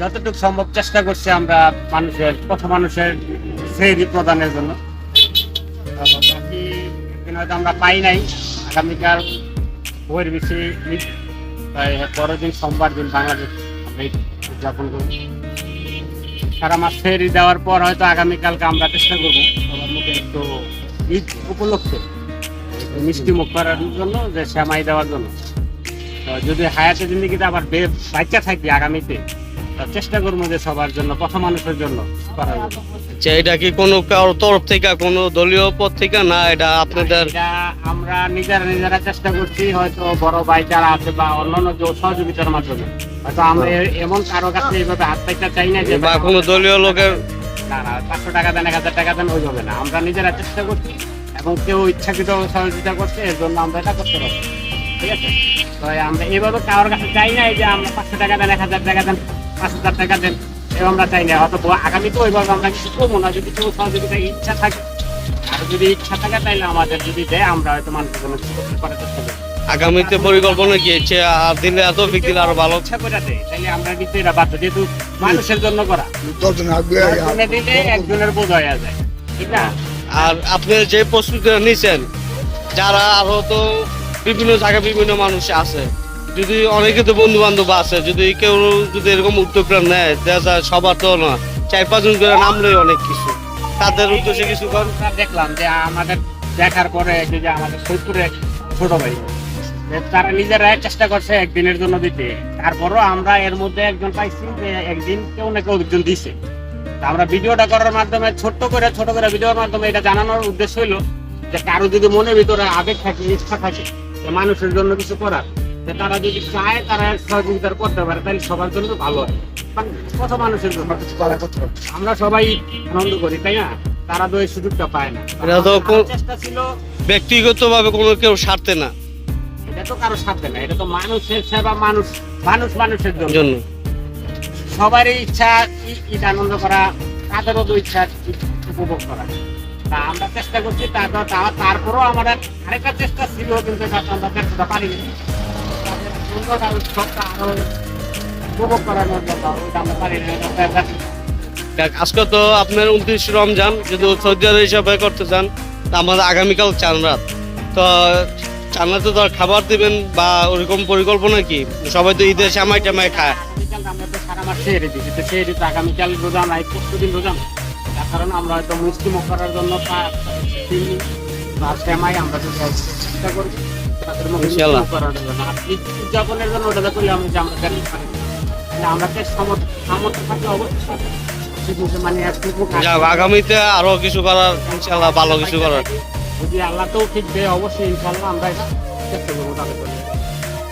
যতটুকু সম্ভব চেষ্টা করছি আমরা মানুষের পথ মানুষের শ্রেণি প্রদানের জন্য। বাকি হয়তো আমরা পাই নাই। আগামীকাল বইয়ের বেশি পরের দিন সোমবার দিন বাংলাদেশ উদযাপন করি সারা মাস ফেরি দেওয়ার পর হয়তো আগামীকালকে আমরা চেষ্টা করব। সবার মুখে একটু ঈদ উপলক্ষে মিষ্টি মুখ করার জন্য, যে শ্যামাই দেওয়ার জন্য। যদি হায়াতে জিন্দিগিতে আবার বাচ্চা থাকি আগামীতে চেষ্টা করব যে সবার জন্য প্রথম মানুষের জন্য করার। আচ্ছা এটা কি কোনো কারোর তরফ থেকে কোনো দলীয় পদ থেকে? না এটা আপনাদের আমরা নিজেরা নিজেরা চেষ্টা করছি হয়তো বড় ভাই যারা আছে বা অন্যান্য যে সহযোগিতার মাধ্যমে। হয়তো আমরা এমন কারও কাছে এইভাবে হাত পাইতে চাই না যে বা কোনো দলীয় লোকের না না পাঁচশো টাকা দেন এক হাজার টাকা দেন ওই হবে না। আমরা নিজেরা চেষ্টা করছি এবং কেউ ইচ্ছাকৃত সহযোগিতা করছে এর জন্য আমরা এটা করতে পারছি ঠিক আছে? তো আমরা এইভাবে কারোর কাছে চাই না এই যে আমরা পাঁচশো টাকা দেন এক হাজার টাকা দেন। হাজার টাকা দেন এও আমরা চাই না। হয়তো আগামী তো ওইভাবে আমরা কিছু করব না যদি কেউ সহযোগিতা ইচ্ছা থাকে। আর যদি ইচ্ছা থাকে তাহলে আমাদের যদি দেয় আমরা হয়তো মানুষের জন্য কিছু করতে চেষ্টা করব আগামীতে পরিকল্পনা কি? হচ্ছে আর দিলে এত দিলে আরও ভালো ইচ্ছা করে দেয় তাহলে আমরা এটা বাধ্য যেহেতু মানুষের জন্য করা। দিলে একজনের বোঝ হয়ে যায় ঠিক না? আর আপনি যে প্রস্তুতি নিছেন যারা আরও তো বিভিন্ন জায়গায় বিভিন্ন মানুষ আছে যদি অনেকে তো বন্ধু বান্ধব আছে, যদি কেউ যদি এরকম উদ্যোগটা নেয়, দেখা সবার তো না, চার পাঁচজন করে নামলেই অনেক কিছু। তাদের উদ্দেশ্যে কিছু কর দেখলাম যে আমাদের দেখার পরে যে যে আমাদের সৈপুরে ছোট ভাই তারা নিজেরা চেষ্টা করছে একদিনের জন্য দিতে। তারপরও আমরা এর মধ্যে একজন পাইছি যে একদিন কেউ না কেউ একজন দিছে। আমরা ভিডিওটা করার মাধ্যমে ছোট্ট করে ছোট করে ভিডিওর মাধ্যমে এটা জানানোর উদ্দেশ্য হইল যে কারও যদি মনের ভিতরে আবেগ থাকে ইচ্ছা থাকে মানুষের জন্য কিছু করার তারা যদি চায় তারা সহযোগিতা করতে পারে তাহলে সবার জন্য ভালো হয়। কত মানুষের জন্য? আমরা সবাই আনন্দ করি তাই না? তারা তো এই সুযোগটা পায় না। এটা তো চেষ্টা ছিল ব্যক্তিগতভাবে কোনো কেউ সারতে না। এটা তো কারও সাথে না এটা তো মানুষের সেবা মানুষ মানুষ মানুষের জন্য। সবারই ইচ্ছা ই- ঈদ আনন্দ করা তাদেরও তো ইচ্ছা উপভোগ করা। তা আমরা চেষ্টা করছি তারপরেও আমাদের আরেকটা চেষ্টা ছিল কিন্তু আমরা চেষ্টাটা পারিনি। সুন্দর আর আজকে তো আপনার উনত্রিশ রমজান, যদি সৌদি আরব হিসাবে করতে চান আমাদের আগামীকাল চান রাত। তো চান রাতে তো খাবার দিবেন বা ওরকম পরিকল্পনা কি? সবাই তো ঈদের সামাই টামাই খায়। আমরা তো সারা মাস শেয়ারে দিচ্ছি তো তো আগামীকাল রোজা নাই প্রতিদিন রোজা নাই। তার কারণে আমরা হয়তো মুখ করার জন্য তিন বা শ্যামাই আমরা তো চেষ্টা ইনশাআল্লাহ। করার জন্য। উদযাপনের জন্য ওটা করি আমি যে আমরা জানি আমরা তো সামর্থ্য থাকলে অবশ্যই মানে যাক, আগামীতে আরও কিছু করার ইনশাল্লাহ ভালো কিছু করার। যদি আল্লাহ তো ঠিক দেয় অবশ্যই ইনশাল্লাহ আমরা চেষ্টা করব তাদের